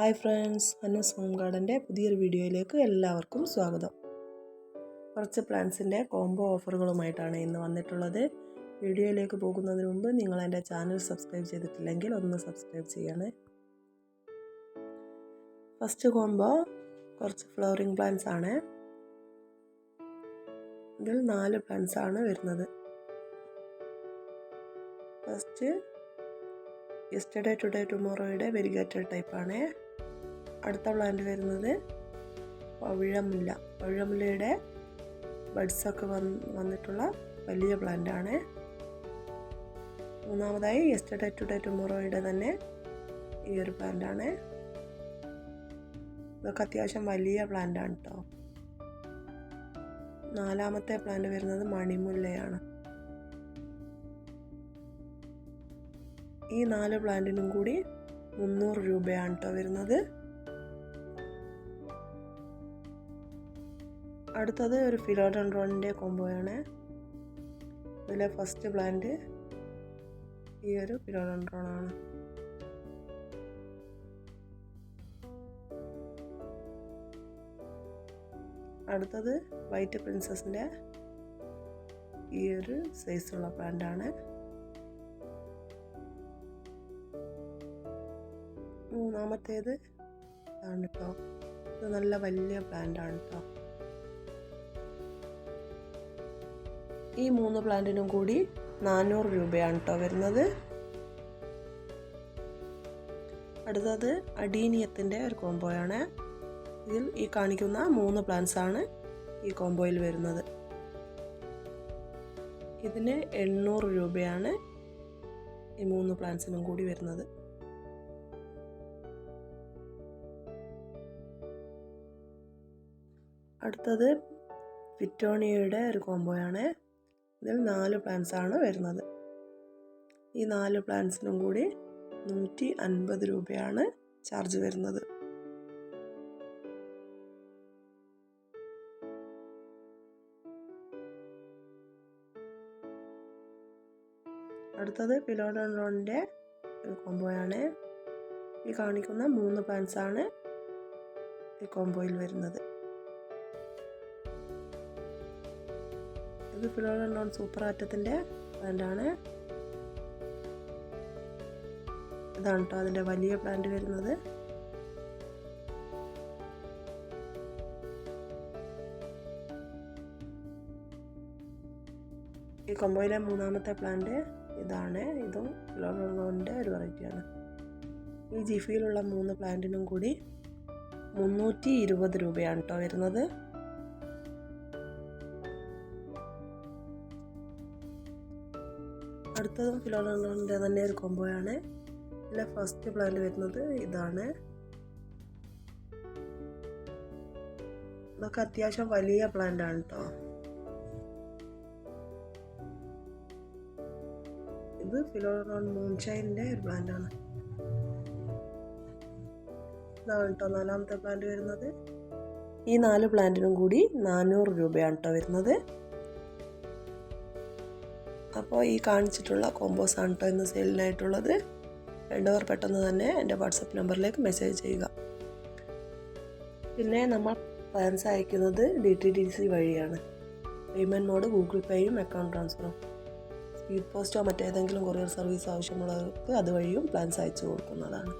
Hi friends Annu's home ഗാർഡന്റെ പുതിയൊരു വീഡിയോയിലേക്ക് എല്ലാവർക്കും സ്വാഗതം. കുറച്ച് പ്ലാന്റ്സിന്റെ കോംബോ ഓഫറുകളുമായിട്ടാണ് ഇന്ന് വന്നിട്ടുള്ളത്. വീഡിയോയിലേക്ക് പോകുന്നതിന് മുമ്പ് നിങ്ങൾ എന്റെ ചാനൽ സബ്സ്ക്രൈബ് ചെയ്തിട്ടില്ലെങ്കിൽ ഒന്ന് സബ്സ്ക്രൈബ് ചെയ്യണേ. ഫസ്റ്റ് കോംബോ കുറച്ച് ഫ്ലവറിങ് പ്ലാന്റ്സ് ആണ്. ഇതിൽ നാല് പ്ലാന്റ്സ് ആണ് വരുന്നത്. ഫസ്റ്റ് യെസ്റ്റർഡേ ടുഡേ ടുമോറോയുടെ വെരിഗേറ്റഡ് ടൈപ്പാണ്. അടുത്ത പ്ലാന്റ് വരുന്നത് പവിഴമുല്ല പവിഴമുല്ലയുടെ ബഡ്സൊക്കെ വന്ന് വന്നിട്ടുള്ള വലിയ പ്ലാന്റാണ് മൂന്നാമതായി യെസ്റ്റർഡേ ടുഡേ ടുമോറോയുടെ തന്നെ ഈ ഒരു പ്ലാന്റാണ് ഇതൊക്കെ അത്യാവശ്യം വലിയ പ്ലാന്റാണ് കേട്ടോ നാലാമത്തെ പ്ലാന്റ് വരുന്നത് മണിമുല്ലയാണ്. ഈ നാല് പ്ലാന്റിനും കൂടി മുന്നൂറ് രൂപയാണ് കേട്ടോ വരുന്നത്. അടുത്തത് ഒരു ഫിലോഡൻഡ്രോണിന്റെ കോംബോയാണ്. ഇതിലെ ഫസ്റ്റ് പ്ലാന്റ് ഈ ഒരു ഫിലോഡൻഡ്രോണാണ്. അടുത്തത് വൈറ്റ് പ്രിൻസസിന്റെ ഈ ഒരു സൈസുള്ള പ്ലാന്റാണ്. മൂന്നാമത്തേത് ആണ് കേട്ടോ ഇത് നല്ല വലിയ പ്ലാന്റ് ആണ് കേട്ടോ ഈ മൂന്ന് പ്ലാന്റിനും കൂടി നാനൂറ് രൂപയാണ് കേട്ടോ വരുന്നത്. അടുത്തത് അഡീനിയത്തിന്റെ ഒരു കോംബോയാണ് ഇതിൽ ഈ കാണിക്കുന്ന മൂന്ന് പ്ലാന്റ്സ് ആണ് ഈ കോംബോയിൽ വരുന്നത്. ഇതിന് എണ്ണൂറ് രൂപയാണ് ഈ മൂന്ന് പ്ലാന്റ്സിനും കൂടി വരുന്നത്. അടുത്തത് ഫിറ്റോണിയയുടെ ഒരു കോംബോയാണ്. ഇതിൽ നാല് പ്ലാന്റ്സ് ആണ് വരുന്നത്. ഈ നാല് പ്ലാന്റ്സിനും കൂടി നൂറ്റി അൻപത് രൂപയാണ് ചാർജ് വരുന്നത്. അടുത്തത് ഒരു കോംബോയാണ്. ഈ കാണിക്കുന്ന മൂന്ന് പ്ലാന്റ്സ് ആണ് ഈ കോംബോയിൽ വരുന്നത്. ഇത് ഫിലോഡോൺ സൂപ്പർ ആറ്റത്തിന്റെ പ്ലാന്റാണ് ഇതാണ് കേട്ടോ അതിന്റെ വലിയ പ്ലാന്റ് വരുന്നത്. ഈ കൊമ്പോയിലെ മൂന്നാമത്തെ പ്ലാന്റ് ഇതാണ്. ഇതും ഫിലോഡോണിന്റെ ഒരു വെറൈറ്റിയാണ് ഈ ജിഫിയിലുള്ള മൂന്ന് പ്ലാന്റിനും കൂടി മുന്നൂറ്റി ഇരുപത് രൂപയാണ് കേട്ടോ വരുന്നത്. അടുത്തതും ഫിലോഡോണിന്റെ തന്നെ ഒരു കോംബോയാണ്. ഇതിലെ ഫസ്റ്റ് പ്ലാന്റ് വരുന്നത് ഇതാണ്. ഇതൊക്കെ അത്യാവശ്യം വലിയ പ്ലാന്റ് ആണ് കേട്ടോ ഇത് ഫിലോണോൺ മൂൺഷൈനിന്റെ ഒരു പ്ലാന്റ് ആണ് ഇതാണ് കേട്ടോ നാലാമത്തെ പ്ലാന്റ് വരുന്നത്. ഈ നാല് പ്ലാന്റിനും കൂടി നാനൂറ് രൂപയാണ് കേട്ടോ വരുന്നത്. അപ്പോൾ ഈ കാണിച്ചിട്ടുള്ള കോമ്പോസ് ആണ് കേട്ടോ ഇന്ന് സെയിലിനായിട്ടുള്ളത് വേണ്ടവർ പെട്ടെന്ന് തന്നെ എന്റെ വാട്സപ്പ് നമ്പറിലേക്ക് മെസ്സേജ് ചെയ്യുക. പിന്നെ നമ്മൾ പ്ലാൻസ് അയക്കുന്നത് ഡി ടി ഡി സി വഴിയാണ്. പേയ്മെന്റ് മോഡ് ഗൂഗിൾ പേയും അക്കൗണ്ട് ട്രാൻസ്ഫറും സ്പീഡ് പോസ്റ്റോ മറ്റേതെങ്കിലും കൊറിയർ സർവീസ് ആവശ്യമുള്ളവർക്ക് അതുവഴിയും പ്ലാൻസ് അയച്ചു കൊടുക്കുന്നതാണ്.